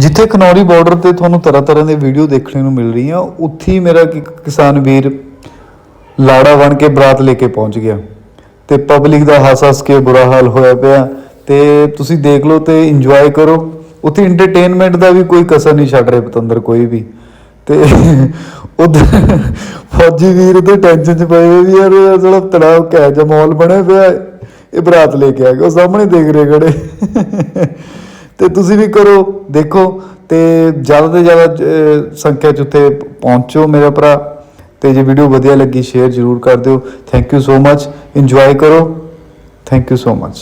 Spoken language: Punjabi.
ਜਿੱਥੇ ਖਨੌਰੀ ਬਾਰਡਰ ਤੇ ਤੁਹਾਨੂੰ ਤਰ੍ਹਾਂ ਤਰ੍ਹਾਂ ਦੇ ਵੀਡੀਓ ਦੇਖਣ ਨੂੰ ਮਿਲ ਰਹੀਆਂ, ਉੱਥੇ ਹੀ ਮੇਰਾ ਕਿਸਾਨ ਵੀਰ ਲਾੜਾ ਬਣ ਕੇ ਬਰਾਤ ਲੈ ਕੇ ਪਹੁੰਚ ਗਿਆ। ਤੇ ਪਬਲਿਕ ਦਾ ਹੱਸ ਹੱਸ ਕੇ ਬੁਰਾ ਹਾਲ ਹੋਇਆ ਪਿਆ। ਤੇ ਤੁਸੀਂ ਦੇਖ ਲਓ ਤੇ ਇੰਜੋਏ ਕਰੋ। ਉੱਥੇ ਇੰਟਰਟੇਨਮੈਂਟ ਦਾ ਵੀ ਕੋਈ ਕਸਰ ਨਹੀਂ ਛੱਡ ਰਿਹਾ ਪਤੰਦਰ, ਕੋਈ ਵੀ। ਤੇ ਉਧਰ ਫੌਜੀ ਵੀਰ ਤੇ ਟੈਨਸ਼ਨ ਚ ਪਏ ਹੋਏ ਵੀ ਯਾਰ ਜਿਹੜਾ ਤਣਾਅ ਕੈ ਜਿਹਾ ਮਾਹੌਲ ਬਣਿਆ ਪਿਆ, ਇਹ ਬਰਾਤ ਲੈ ਕੇ ਆ ਗਏ। ਉਹ ਸਾਹਮਣੇ ਦੇਖ ਰਹੇ ਖੜੇ। ਤੇ ਤੁਸੀਂ ਵੀ ਕਰੋ, ਦੇਖੋ ਤੇ ਜ਼ਿਆਦਾ ਤੋਂ ਜ਼ਿਆਦਾ ਸੰਖਿਆ ਚ ਉੱਥੇ ਪਹੁੰਚੋ ਮੇਰਾ ਭਰਾ ਤੇ ਜੇ ਵੀਡੀਓ ਵਧੀਆ ਲੱਗੀ ਸ਼ੇਅਰ ਜ਼ਰੂਰ ਕਰ ਦਿਓ। Thank you so much enjoy ਕਰੋ। Thank you so much